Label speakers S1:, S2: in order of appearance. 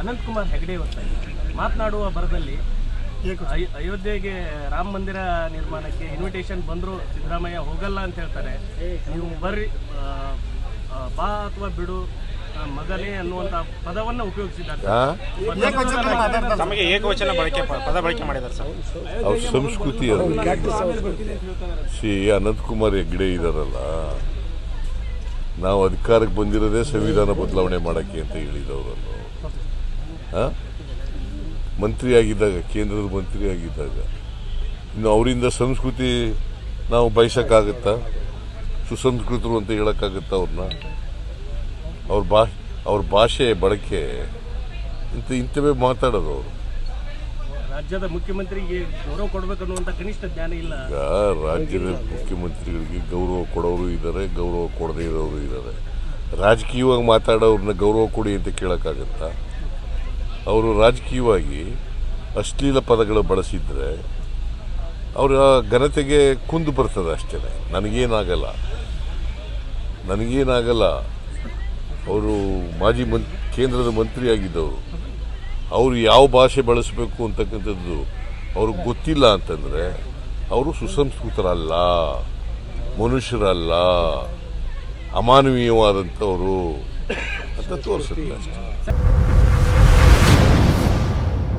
S1: ಅನಂತಕುಮಾರ್ ಹೆಗಡೆ ಅವರು ಮಾತನಾಡುವ ಬರದಲ್ಲಿ ಅಯ್- ಅಯೋಧ್ಯೆಗೆ ರಾಮ ಮಂದಿರ ನಿರ್ಮಾಣಕ್ಕೆ ಇನ್ವಿಟೇಷನ್ ಬಂದರೂ ಸಿದ್ದರಾಮಯ್ಯ ಹೋಗಲ್ಲ ಅಂತ ಹೇಳ್ತಾರೆ. ನೀವು ಬರ್ರಿ ಬಾ ಅಥವಾ ಬಿಡು ಮಗನೇ ಅನ್ನುವಂಥ ಪದವನ್ನ ಉಪಯೋಗಿಸಿದ್ದಾರೆ
S2: ಮಾತಾಡ್ತಾರೆ
S3: ನಮಗೆ ಏಕವಚನ ಬಳಕೆ ಪದ ಬಳಕೆ ಮಾಡಿದ್ದಾರೆ ಸರ್.
S2: ಅವ್ರ ಸಂಸ್ಕೃತಿ ಸಿ ಅನಂತಕುಮಾರ್ ಹೆಗ್ಡೆ ಇದಾರಲ್ಲ ನಾವು ಅಧಿಕಾರಕ್ಕೆ ಬಂದಿರೋದೇ ಸಂವಿಧಾನ ಬದಲಾವಣೆ ಮಾಡಕ್ಕೆ ಅಂತ ಹೇಳಿದವರನ್ನು. ಆ? ಮಂತ್ರಿ ಆಗಿದ್ದಾಗ ಕೇಂದ್ರದ ಮಂತ್ರಿ ಆಗಿದ್ದಾಗ ಇನ್ನು ಅವರಿಂದ ಸಂಸ್ಕೃತಿ ನಾವು ಬಯಸೋಕ್ಕಾಗತ್ತಾ? ಸುಸಂಸ್ಕೃತರು ಅಂತ ಹೇಳಕ್ಕಾಗತ್ತಾ ಅವ್ರನ್ನ? ಅವ್ರ ಭಾ ಅವ್ರ ಭಾಷೆ ಬಳಕೆ ಇಂಥ ಇಂಥವೇ ಮಾತಾಡೋದು ಅವರು.
S1: ರಾಜ್ಯದ ಮುಖ್ಯಮಂತ್ರಿಗೆ ಗೌರವ ಕೊಡಬೇಕನ್ನುವಂಥ ಕನಿಷ್ಠ ಜ್ಞಾನ ಇಲ್ಲ.
S2: ಈಗ ರಾಜ್ಯದ ಮುಖ್ಯಮಂತ್ರಿಗಳಿಗೆ ಗೌರವ ಕೊಡೋರು ಇದ್ದಾರೆ ಗೌರವ ಕೊಡದೇ ಇರೋರು ಇದ್ದಾರೆ. ರಾಜಕೀಯವಾಗಿ ಮಾತಾಡೋರನ್ನ ಗೌರವ ಕೊಡಿ ಅಂತ ಕೇಳೋಕ್ಕಾಗತ್ತಾ? ಅವರು ರಾಜಕೀಯವಾಗಿ ಅಶ್ಲೀಲ ಪದಗಳು ಬಳಸಿದ್ರೆ ಅವರ ಘನತೆಗೆ ಕುಂದು ಬರ್ತದೆ ಅಷ್ಟೇ. ನನಗೇನಾಗಲ್ಲ. ನನಗೇನಾಗಲ್ಲ. ಅವರು ಮಾಜಿ ಮಂತ್, ಕೇಂದ್ರದ ಮಂತ್ರಿಯಾಗಿದ್ದವರು. ಅವರು ಯಾವ ಭಾಷೆ ಬಳಸಬೇಕು ಅಂತಕ್ಕಂಥದ್ದು ಅವ್ರಿಗೆ ಗೊತ್ತಿಲ್ಲ ಅಂತಂದರೆ ಅವರು ಸುಸಂಸ್ಕೃತರಲ್ಲ. ಮನುಷ್ಯರಲ್ಲ. ಅಮಾನವೀಯವಾದಂಥವರು ಅಂತ ತೋರಿಸುತ್ತೆ ಅಷ್ಟೇ.